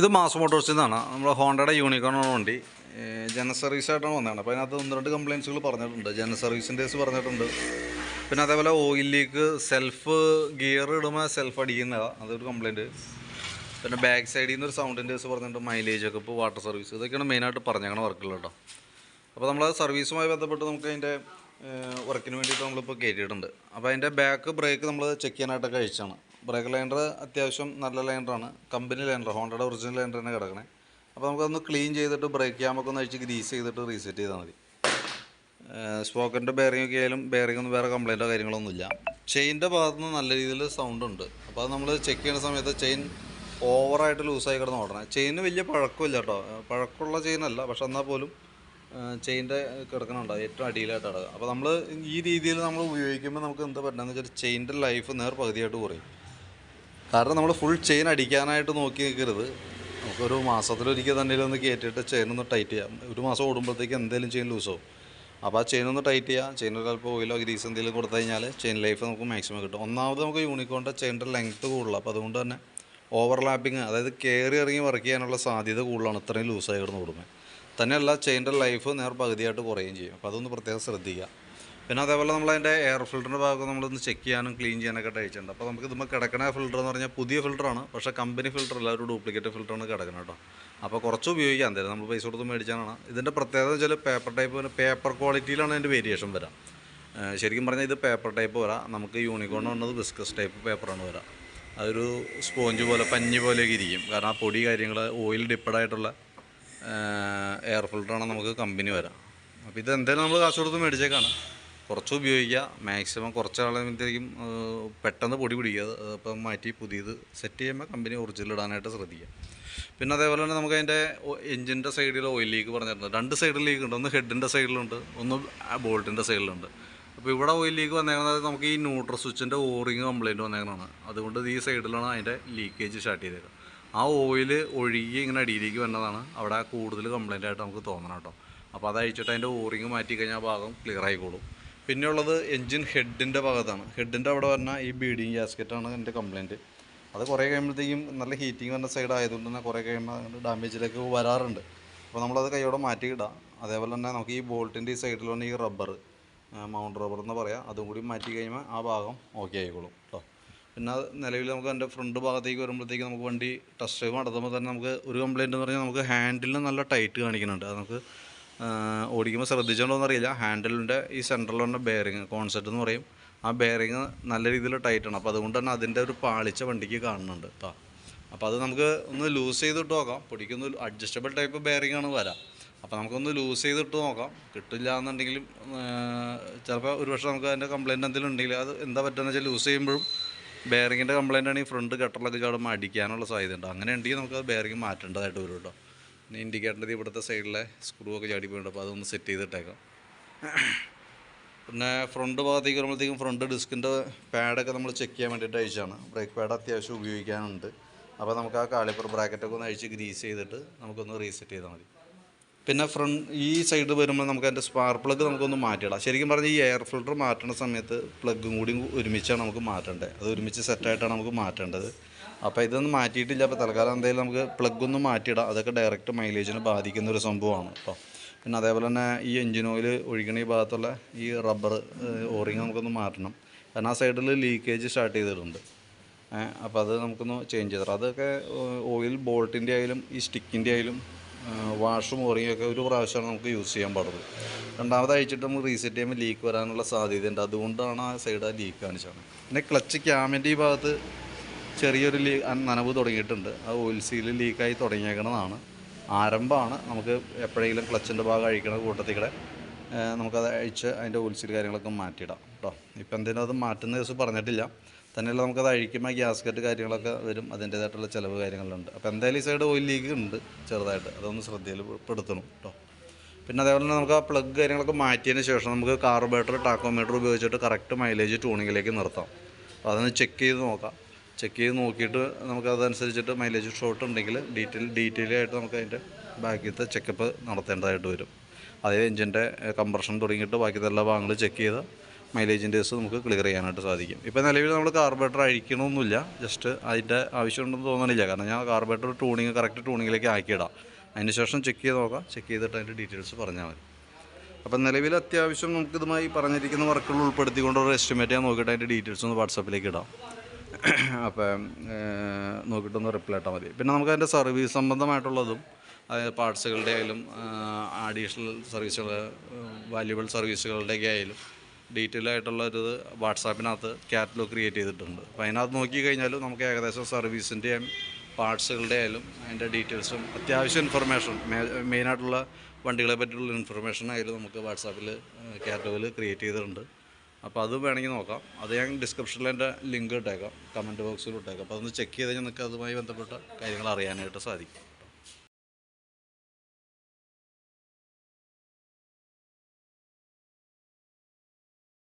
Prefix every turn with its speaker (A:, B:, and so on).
A: ഇത് മാസ് മോട്ടോഴ്സിൽ നിന്നാണ് നമ്മുടെ ഹോണ്ടയുടെ യൂണിക്കോൺ വണ്ടി. ജന സർവീസ് ആയിട്ടാണ് വന്നതാണ്. അപ്പോൾ അതിനകത്ത് ഒന്ന് രണ്ട് കംപ്ലയിൻസുകൾ പറഞ്ഞിട്ടുണ്ട്. ജന സർവീസിന്റെ കേസ് പറഞ്ഞിട്ടുണ്ട്. പിന്നെ അതേപോലെ ഓയിൽ ലീക്ക് സെൽഫ് ഗിയർ ഇടുമ്പോൾ സെൽഫ് അടിക്കുന്നതാണ് അതൊരു കംപ്ലയിന്റ് പിന്നെ ബാക്ക് സൈഡിൽ നിന്ന് ഒരു സൗണ്ടിന്റെ കേസ് പറഞ്ഞിട്ടുണ്ട്. മൈലേജ് ഒക്കെ ഇപ്പോൾ വാട്ടർ സർവീസ് ഇതൊക്കെയാണ് മെയിനായിട്ട് പറഞ്ഞേക്കണ വർക്കുകൾ കേട്ടോ അപ്പോൾ നമ്മൾ സർവീസുമായി ബന്ധപ്പെട്ട് നമുക്ക് അതിന്റെ വർക്കിന് വേണ്ടിയിട്ട് നമ്മളിപ്പോൾ കയറ്റിയിട്ടുണ്ട് അപ്പോൾ അതിന്റെ ബാക്ക് ബ്രേക്ക് നമ്മൾ ചെക്ക് ചെയ്യാനായിട്ടൊക്കെ അയച്ചാണ് ബ്രേക്ക് ലൈൻഡർ അത്യാവശ്യം നല്ല ലൈൻഡറാണ് കമ്പനി ലൈൻഡർ ഹോണ്ടയുടെ ഒറിജിനൽ ലൈൻഡർ തന്നെ കിടക്കണേ. അപ്പോൾ നമുക്കതൊന്ന് ക്ലീൻ ചെയ്തിട്ട് ബ്രേക്ക് ക്യാമൊക്കെ ഒന്ന് അഴിച്ച് ഗ്രീസ് ചെയ്തിട്ട് റീസെറ്റ് ചെയ്താൽ മതി. സ്പോക്കന്റെ ബെയറിംഗ് ഒക്കെ ആയാലും ബെയറിംഗ് ഒന്നും വേറെ കംപ്ലൈന്റോ കാര്യങ്ങളൊന്നുമില്ല ചെയിന്റെ ഭാഗത്ത് നിന്ന് നല്ല രീതിയിൽ സൗണ്ട് ഉണ്ട്. അപ്പോൾ അത് നമ്മൾ ചെക്ക് ചെയ്യുന്ന സമയത്ത് ചെയിൻ ഓവറായിട്ട് ലൂസായി കിടന്ന് ഓടണം. ചെയിന് വലിയ പഴക്കമില്ല കേട്ടോ പഴക്കമുള്ള ചെയിനല്ല പക്ഷെ എന്നാൽ പോലും ചെയിന്റെ കിടക്കണുണ്ട്? ഏറ്റവും അടിയിലായിട്ട് കിടക്കുക. അപ്പോൾ നമ്മൾ ഈ രീതിയിൽ നമ്മൾ ഉപയോഗിക്കുമ്പോൾ നമുക്ക് എന്താ പറ്റുന്നത് വെച്ചാൽ ചെയിന്റെ ലൈഫ് നേർ പകുതിയായിട്ട് കുറയും. കാരണം നമ്മൾ ഫുൾ ചെയിൻ അടിക്കാനായിട്ട് നോക്കി നിൽക്കരുത് നമുക്കൊരു മാസത്തിലൊരിക്കൽ തന്നെ ഒന്ന് കയറ്റിയിട്ട് ചെയിൻ ഒന്ന് ടൈറ്റ് ചെയ്യാം. ഒരു മാസം ഓടുമ്പോഴത്തേക്ക് എന്തെങ്കിലും ചെയിൻ ലൂസാവും അപ്പോൾ ആ ചെയിൻ ഒന്ന് ടൈറ്റ് ചെയ്യുക ചെയിനിൽ അല്പം ഓയിലോ ഗ്രീസ് എന്തെങ്കിലും കൊടുത്തു കഴിഞ്ഞാൽ ചെയിൻ ലൈഫ് നമുക്ക് മാക്സിമം കിട്ടും. ഒന്നാമത് നമുക്ക് യൂണിക്കോണിന്റെ ചെയിന്റെ ലെങ്ത്ത് കൂടുതലാണ് അപ്പോൾ അതുകൊണ്ട് തന്നെ ഓവർലാപ്പിങ് അതായത് കയറി ഇറങ്ങി വർക്ക് ചെയ്യാനുള്ള സാധ്യത കൂടുതലാണ്. ഇത്രയും ലൂസായി കിടന്ന് ഓടുമ്പോൾ തന്നെയല്ല ചെയിന്റെ ലൈഫ് നേർ പകുതിയായിട്ട് കുറയുകയും ചെയ്യും. അപ്പോൾ അതൊന്ന് പ്രത്യേകം ശ്രദ്ധിക്കുക. പിന്നെ അതേപോലെ നമ്മൾ അതിന്റെ എയർ ഫിൽറ്ററിന്റെ ഭാഗം നമ്മളൊന്ന് ചെക്ക് ചെയ്യാനും ക്ലീൻ ചെയ്യാനൊക്കെ അയച്ചിട്ടുണ്ട് അപ്പോൾ നമുക്ക് ഇതുമ്പോൾ കിടക്കണ ഫിൽറ്റർ എന്ന് പറഞ്ഞാൽ പുതിയ ഫിൽറ്ററാണ് പക്ഷേ കമ്പനി ഫിൽറ്റർ അല്ല ഒരു ഡ്യൂപ്ലിക്കേറ്റ് ഫിൽറ്ററാണ് കിടക്കുന്നത് കേട്ടോ അപ്പോൾ കുറച്ച് ഉപയോഗിക്കാൻ തരും നമ്മൾ പൈസ കൊടുത്ത് മേടിച്ചാണ് ഇതിന്റെ പ്രത്യേകത വെച്ചാൽ പേപ്പർ ടൈപ്പ് പേപ്പർ ക്വാളിറ്റിയിലാണ് അതിന്റെ വേരിയേഷൻ വരാം. ശരിക്കും പറഞ്ഞാൽ ഇത് പേപ്പർ ടൈപ്പ് വരാം. നമുക്ക് യൂണിക്കോൺ വന്നത് ബിസ്കസ് ടൈപ്പ് പേപ്പറാണ് വരാം. അതൊരു സ്പോഞ്ച് പോലെ പഞ്ഞി പോലെയൊക്കെ ഇരിക്കും. കാരണം ആ പൊടി കാര്യങ്ങൾ ഓയിൽ ഡിപ്പഡായിട്ടുള്ള എയർ ഫിൽറ്ററാണ് നമുക്ക് കമ്പനി വരാം. അപ്പോൾ ഇത് എന്തായാലും നമ്മൾ കാശ് കൊടുത്ത് മേടിച്ചേക്കാണ്. കുറച്ച് ഉപയോഗിക്കുക മാക്സിമം കുറച്ച് ആളുമ്പോഴത്തേക്കും പെട്ടെന്ന് പൊടി പിടിക്കുക. അപ്പം മാറ്റി പുതിയത് സെറ്റ് ചെയ്യുമ്പോൾ കമ്പനി ഒറിജിനൽ ഇടാനായിട്ട് ശ്രദ്ധിക്കുക. പിന്നെ അതേപോലെ തന്നെ നമുക്ക് അതിന്റെ എഞ്ചിന്റെ സൈഡിൽ ഓയിൽ ലീക്ക് പറഞ്ഞിട്ടുണ്ട്. രണ്ട് സൈഡിൽ ലീക്ക് ഉണ്ട്. ഒന്ന് ഹെഡിന്റെ സൈഡിലുണ്ട് ഒന്ന് ബോൾട്ടിന്റെ സൈഡിലുണ്ട് അപ്പോൾ ഇവിടെ ഓയിൽ ലീക്ക് വന്നേക്കുന്നത് നമുക്ക് ഈ ന്യൂട്രൽ സ്വിച്ചിന്റെ ഓറിങ് കംപ്ലയിന്റ് വന്നേക്കുന്നതാണ്. അതുകൊണ്ട് ഈ സൈഡിലാണ് അതിന്റെ ലീക്കേജ് സ്റ്റാർട്ട് ചെയ്തേക്കുന്നത് ആ ഓയിൽ ഒഴുകി ഇങ്ങനെ അടിയിലേക്ക് വന്നതാണ്. അവിടെ കൂടുതൽ കംപ്ലയിന്റ് ആയിട്ട് നമുക്ക് തോന്നണം കേട്ടോ. അപ്പോൾ അത് അഴിച്ചിട്ട് അതിന്റെ ഓറിങ് മാറ്റി കഴിഞ്ഞാൽ ഭാഗം ക്ലിയർ ആയിക്കോളും. പിന്നെയുള്ളത് എൻജിൻ ഹെഡിന്റെ ഭാഗത്താണ്. ഹെഡിന്റെ അവിടെ വരുന്ന ഈ ബീഡിങ് ഗ്യാസ്കറ്റാണ് എന്റെ കംപ്ലയിന്റ് അത് കുറേ കഴിയുമ്പോഴത്തേക്കും നല്ല ഹീറ്റിംഗ് വന്ന സൈഡ് ആയതുകൊണ്ട് തന്നെ കുറേ കഴിയുമ്പോൾ ഡാമേജിലേക്ക് വരാറുണ്ട്. അപ്പോൾ നമ്മളത് കൈയോടെ മാറ്റിയിടാം അതേപോലെ തന്നെ നമുക്ക് ഈ ബോൾട്ടിന്റെ ഈ സൈഡിൽ വന്ന ഈ റബ്ബർ മൗണ്ട് റബ്ബർ എന്ന് പറയാം അതും കൂടി മാറ്റി കഴിയുമ്പോൾ ആ ഭാഗം ഓക്കെ ആയിക്കോളും കേട്ടോ പിന്നെ നിലവിൽ നമുക്ക് എന്റെ ഫ്രണ്ട് ഭാഗത്തേക്ക് വരുമ്പോഴത്തേക്ക് നമുക്ക് വണ്ടി ടെസ്റ്റ് ഡ്രൈവ് നടത്തുമ്പോൾ തന്നെ നമുക്ക് ഒരു കംപ്ലയിന്റ് എന്ന് പറഞ്ഞാൽ നമുക്ക് ഹാൻഡിൽ നല്ല ടൈറ്റ് കാണിക്കുന്നുണ്ട്. അത് നമുക്ക് ഓടിക്കുമ്പോൾ ശ്രദ്ധിച്ചോണ്ടോന്ന് അറിയില്ല ഹാൻഡിലിന്റെ ഈ സെന്ററിലുള്ള ബെയറിങ് കോൺസെപ്റ്റ് എന്ന് പറയും. ആ ബെയറിങ് നല്ല രീതിയിൽ ടൈറ്റാണ് അപ്പോൾ അതുകൊണ്ട് തന്നെ അതിന്റെ ഒരു പാളിച്ച വണ്ടിക്ക് കാണുന്നുണ്ട് കേട്ടോ അപ്പോൾ അത് നമുക്ക് ഒന്ന് ലൂസ് ചെയ്തിട്ട് നോക്കാം. പൊടിക്കൊന്ന് അഡ്ജസ്റ്റബിൾ ടൈപ്പ് ബെയറിംഗ് ആണ് വരാം. അപ്പോൾ നമുക്കൊന്ന് ലൂസ് ചെയ്തിട്ട് നോക്കാം. കിട്ടില്ല എന്നുണ്ടെങ്കിലും ചിലപ്പോൾ ഒരു പക്ഷേ നമുക്ക് അതിന്റെ കംപ്ലയിന്റ് എന്തെങ്കിലും ഉണ്ടെങ്കിൽ അത് എന്താ പറ്റുകയെന്ന് വെച്ചാൽ ലൂസ് ചെയ്യുമ്പോഴും ബെയറിങ്ങിന്റെ കംപ്ലയിന്റ് ആണെങ്കിൽ ഫ്രണ്ട് ഗട്ടറിലൊക്കെ ചാടുമ്പോൾ അടിക്കാനുള്ള സാധ്യത ഉണ്ട്. അങ്ങനെ ഉണ്ടെങ്കിൽ നമുക്ക് അത് ബെയറിങ് മാറ്റേണ്ടതായിട്ട് വരും കേട്ടോ ഇൻഡിക്കേറ്ററിന്റെ ഇവിടുത്തെ സൈഡിലെ സ്ക്രൂ ഒക്കെ ചാടി പോയിട്ടുണ്ട്. അപ്പോൾ അതൊന്ന് സെറ്റ് ചെയ്തിട്ടേക്കാം. പിന്നെ ഫ്രണ്ട് ഭാഗത്തേക്ക് വരുമ്പോഴത്തേക്കും ഫ്രണ്ട് ഡിസ്കിന്റെ പാഡൊക്കെ നമ്മൾ ചെക്ക് ചെയ്യാൻ വേണ്ടിയിട്ട് അയച്ചാണ് ബ്രേക്ക് പാഡ് അത്യാവശ്യം ഉപയോഗിക്കാനുണ്ട്. അപ്പോൾ നമുക്ക് ആ കാളിപ്പർ ബ്രാക്കറ്റൊക്കെ ഒന്ന് അഴിച്ച് ഗ്രീസ് ചെയ്തിട്ട് നമുക്കൊന്ന് റീസെറ്റ് ചെയ്താൽ മതി. പിന്നെ ഫ്രണ്ട് ഈ സൈഡ് വരുമ്പോൾ നമുക്ക് അതിന്റെ സ്പാർക്ക് പ്ലഗ് നമുക്കൊന്ന് മാറ്റിയിടാം. ശരിക്കും പറഞ്ഞാൽ ഈ എയർ ഫിൽട്ടർ മാറ്റുന്ന സമയത്ത് പ്ലഗും കൂടി ഒരുമിച്ചാണ് നമുക്ക് മാറ്റേണ്ടത് അത് ഒരുമിച്ച് സെറ്റായിട്ടാണ് നമുക്ക് മാറ്റേണ്ടത്. അപ്പോൾ ഇതൊന്നും മാറ്റിയിട്ടില്ല. അപ്പോൾ തൽക്കാലം എന്തായാലും നമുക്ക് പ്ലഗ് ഒന്ന് മാറ്റിയിടാം. അതൊക്കെ ഡയറക്റ്റ് മൈലേജിനെ ബാധിക്കുന്ന ഒരു സംഭവമാണ് അപ്പോൾ പിന്നെ അതേപോലെ തന്നെ ഈ എഞ്ചിൻ ഓയിൽ ഒഴിക്കണ ഈ ഭാഗത്തുള്ള ഈ റബ്ബർ ഓറിങ് നമുക്കൊന്ന് മാറ്റണം. കാരണം ആ സൈഡിൽ ലീക്കേജ് സ്റ്റാർട്ട് ചെയ്തിട്ടുണ്ട്. അപ്പോൾ അത് നമുക്കൊന്ന് ചേഞ്ച് ചെയ്തിടാം. അതൊക്കെ ഓയിൽ ബോൾട്ടിന്റെ ആയാലും ഈ സ്റ്റിക്കിന്റെ ആയാലും വാഷും ഒക്കെ ഒരു പ്രാവശ്യമാണ് നമുക്ക് യൂസ് ചെയ്യാൻ പാടുള്ളൂ. രണ്ടാമത് അഴിച്ചിട്ട് നമുക്ക് റീസെറ്റ് ചെയ്യുമ്പോൾ ലീക്ക് വരാനുള്ള സാധ്യതയുണ്ട്. അതുകൊണ്ടാണ് ആ സൈഡ് ആ ലീക്ക് കാണിച്ചത്. പിന്നെ ക്ലച്ച് ക്യാമിന്റെ ഈ ഭാഗത്ത് ചെറിയൊരു ലീ നനവ് തുടങ്ങിയിട്ടുണ്ട്. അത് ഓയിൽ സീൽ ലീക്കായി തുടങ്ങിയേക്കണതാണ്. ആരംഭമാണ്. നമുക്ക് എപ്പോഴെങ്കിലും ക്ലച്ചിന്റെ ഭാഗം അഴിക്കണ കൂട്ടത്തിൽ കൂടെ നമുക്കത് അഴിച്ച് അതിന്റെ ഓയിൽ സീൽ കാര്യങ്ങളൊക്കെ മാറ്റിയിടാം കേട്ടോ ഇപ്പം എന്തിനും അത് മാറ്റുന്ന ദിവസം പറഞ്ഞിട്ടില്ല. തന്നെയല്ല നമുക്കത് അഴിക്കുമ്പോൾ ഗ്യാസ്കറ്റ് കാര്യങ്ങളൊക്കെ വരും. അതിന്റേതായിട്ടുള്ള ചിലവ് കാര്യങ്ങളുണ്ട്. അപ്പോൾ എന്തായാലും ഈ സൈഡ് ഓയിൽ ലീക്ക് ഉണ്ട് ചെറുതായിട്ട്. അതൊന്ന് ശ്രദ്ധയിൽ പെടുത്തണം കേട്ടോ പിന്നെ അതേപോലെ തന്നെ നമുക്ക് ആ പ്ലഗ് കാര്യങ്ങളൊക്കെ മാറ്റിയതിന് ശേഷം നമുക്ക് കാർബേറ്റർ ടാക്കോമീറ്റർ ഉപയോഗിച്ചിട്ട് കറക്റ്റ് മൈലേജ് ട്യൂണിങ്ങിലേക്ക് നിർത്താം. അപ്പോൾ അതൊന്ന് ചെക്ക് ചെയ്ത് നോക്കാം. ചെക്ക് ചെയ്ത് നോക്കിയിട്ട് നമുക്ക് അതനുസരിച്ചിട്ട് മൈലേജ് ഷോർട്ട് ഉണ്ടെങ്കിൽ ഡീറ്റെയിൽ ഡീറ്റെയിൽ ആയിട്ട് നമുക്ക് അതിന്റെ ബാക്കിയത്തെ ചെക്കപ്പ് നടത്തേണ്ടതായിട്ട് വരും. അതായത് എഞ്ചിന്റെ കംപ്രഷൻ തുടങ്ങിയിട്ട് ബാക്കിയത്തെ എല്ലാ ഭാഗങ്ങളും ചെക്ക് ചെയ്ത് മൈലേജിന്റെ ദിവസം നമുക്ക് ക്ലിയർ ചെയ്യാനായിട്ട് സാധിക്കും. ഇപ്പോൾ നിലവിൽ നമ്മൾ കാർബേറ്റർ അഴിക്കണമൊന്നുമില്ല. ജസ്റ്റ് അതിന്റെ ആവശ്യമുണ്ടെന്ന് തോന്നണില്ല. കാരണം ഞാൻ കാർബേറ്റർ ട്യൂണിങ് കറക്റ്റ് ട്യൂണിങ്ങിലേക്ക് ആക്കിയിടാം. അതിന് ശേഷം ചെക്ക് ചെയ്ത് നോക്കാം. ചെക്ക് ചെയ്തിട്ട് അതിന്റെ ഡീറ്റെയിൽസ് പറഞ്ഞാൽ മതി. അപ്പം നിലവിൽ അത്യാവശ്യം നമുക്കിതുമായി പറഞ്ഞിരിക്കുന്ന വർക്കുകൾ ഉൾപ്പെടുത്തിക്കൊണ്ട് ഒരു എസ്റ്റിമേറ്റ് ഞാൻ നോക്കിയിട്ട് അതിന്റെ ഡീറ്റെയിൽസ് ഒന്ന് വാട്സപ്പിലേക്ക് ഇടാം. അപ്പം നോക്കിയിട്ടൊന്ന് റിപ്ലൈ ഇട്ടാൽ മതി. പിന്നെ നമുക്ക് അതിന്റെ സർവീസ് സംബന്ധമായിട്ടുള്ളതും അതായത് പാർട്സുകളുടെ ആയാലും അഡീഷണൽ സർവീസുകൾ വാല്യുബിൾ സർവീസുകളുടെയൊക്കെ ആയാലും ഡീറ്റെയിൽ ആയിട്ടുള്ള ഒരു വാട്സാപ്പിനകത്ത് കാറ്റലോഗ് ക്രിയേറ്റ് ചെയ്തിട്ടുണ്ട്. അപ്പോൾ അതിനകത്ത് നോക്കി കഴിഞ്ഞാൽ നമുക്ക് ഏകദേശം സർവീസിന്റെയും പാർട്സുകളുടെ ആയാലും അതിന്റെ ഡീറ്റെയിൽസും അത്യാവശ്യം ഇൻഫർമേഷൻ മെയിനായിട്ടുള്ള വണ്ടികളെ പറ്റിയുള്ള ഇൻഫർമേഷൻ ആയാലും നമുക്ക് വാട്സാപ്പിൽ കാറ്റലോഗിൽ ക്രിയേറ്റ് ചെയ്തിട്ടുണ്ട്. അപ്പോൾ അത് വേണമെങ്കിൽ നോക്കാം. അത് ഞാൻ ഡിസ്ക്രിപ്ഷനിൽ എന്റെ ലിങ്ക് ഇട്ടേക്കാം. കമന്റ് ബോക്സിൽ ഇട്ടേക്കാം. അപ്പോൾ അതൊന്ന് ചെക്ക് ചെയ്ത് കഴിഞ്ഞാൽ നിങ്ങൾക്ക് അതുമായി ബന്ധപ്പെട്ട കാര്യങ്ങൾ അറിയാനായിട്ട് സാധിക്കും.